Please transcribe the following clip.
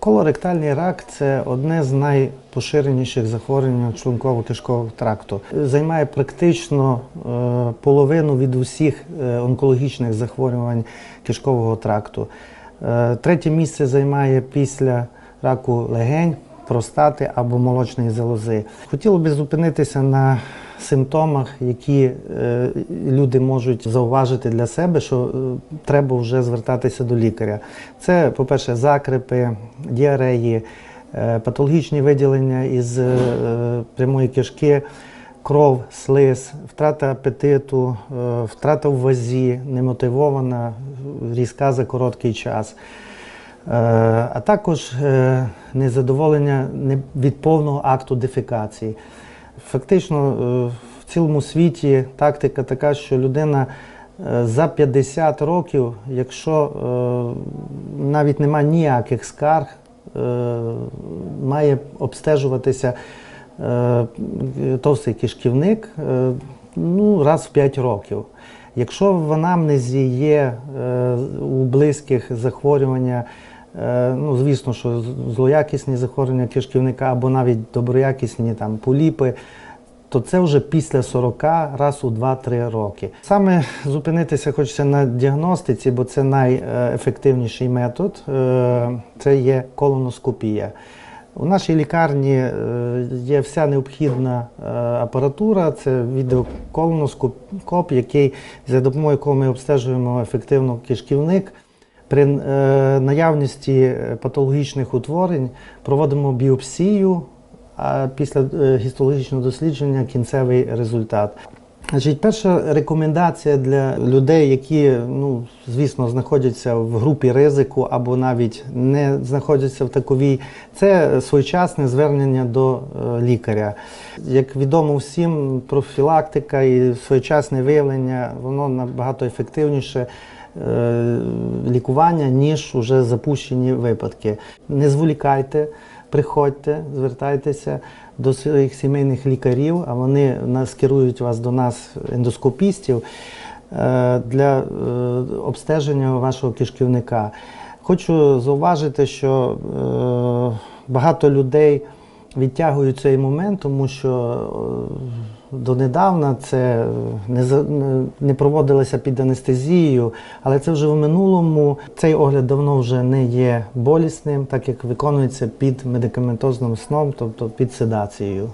Колоректальний рак це одне з найпоширеніших захворювань шлунково-кишкового тракту. Займає практично е, половину від усіх е, онкологічних захворювань кишкового тракту. Е, Третє місце займає після раку легень, простати або молочної залози. Хотіло би зупинитися на симптомах, які е, люди можуть зауважити для себе, що е, треба вже звертатися до лікаря. Це, по-перше, закрипи, діареї, е, патологічні виділення із прямої кишки, кров, слиз, втрата апетиту, втрата в вазі, немотивована, різка за короткий час. Е, а також е, незадоволення від повного акту дефекації. Фактично, е, в цілому світі тактика така, що людина за 50 років, якщо навіть немає ніяких скарг, має обстежуватися товстий кишківник ну, раз в 5 років. Якщо в анамнезі є е, у близьких захворювання, е, ну звісно, що злоякісні захворювання кишківника або навіть доброякісні там поліпи, то це вже після 40 раз у 2-3 роки. Саме зупинитися хочеться на діагностиці, бо це найефективніший метод. Е, Це є колоноскопія. У нашій лікарні е, є вся необхідна е, апаратура, це відеоколоноскоп, який за допомогою якого ми обстежуємо ефективно кишківник. При е, наявності патологічних утворень проводимо біопсію, а після гістологічного дослідження кінцевий результат. Значить, перша рекомендація для людей, які, ну, звісно, знаходяться в групі ризику або навіть не знаходяться в таковій, це своєчасне звернення до е, лікаря. Як відомо всім, профілактика і своєчасне виявлення воно набагато ефективніше е, лікування, ніж уже запущені випадки. Не зволікайте, приходьте, звертайтеся до своїх сімейних лікарів, а вони нас керують вас до нас, ендоскопістів, е, для е, обстеження вашого кишківника. Хочу зауважити, що е, багато людей відтягують цей момент, тому що е, донедавна це не- не проводилося під анестезією, але це вже в минулому. Цей огляд давно вже не є болісним, так як виконується під медикаментозним сном, тобто під седацією.